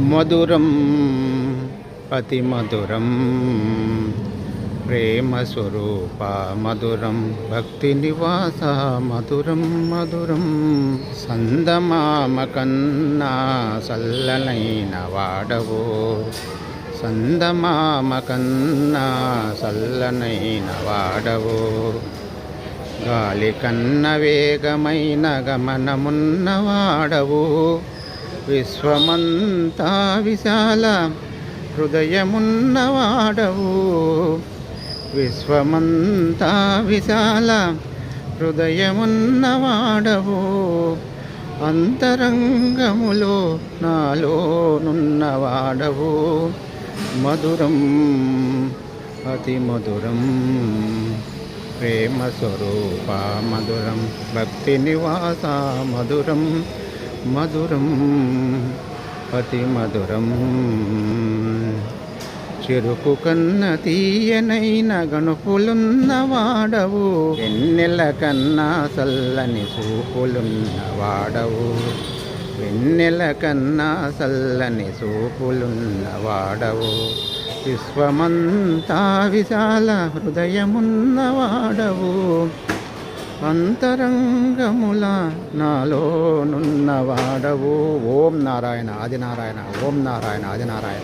మధురం అతి మధురం ప్రేమ స్వరూప మధురం భక్తి నివాస మధురం మధురం సందమామ కన్నా సల్లనైన వాడవో. సందమామ కన్నా సల్లనైన వాడవో. గాలి కన్న వేగమైన గమనమున్నవాడవు విశ్వమంతా విశాల హృదయమున్నవాడవు. విశ్వమంతా విశాల హృదయమున్నవాడవు. అంతరంగములో నాలోనున్నవాడవు మధురం అతి మధురం ప్రేమ స్వరూప మధురం భక్తి నివాస మధురం మధురం అతి మధురం. చెరుకు కన్న తీయనైన గణుపులున్నవాడవు వెన్నెల కన్నా చల్లని సూపులున్నవాడవు. వెన్నెల కన్నా చల్లని సూపులున్నవాడవు. విశ్వమంతా విశాల హృదయమున్నవాడవు. అంతరంగముల నాలోనున్నవాడవు ఓం నారాయణ ఆది నారాయణ ఓం నారాయణ ఆది నారాయణ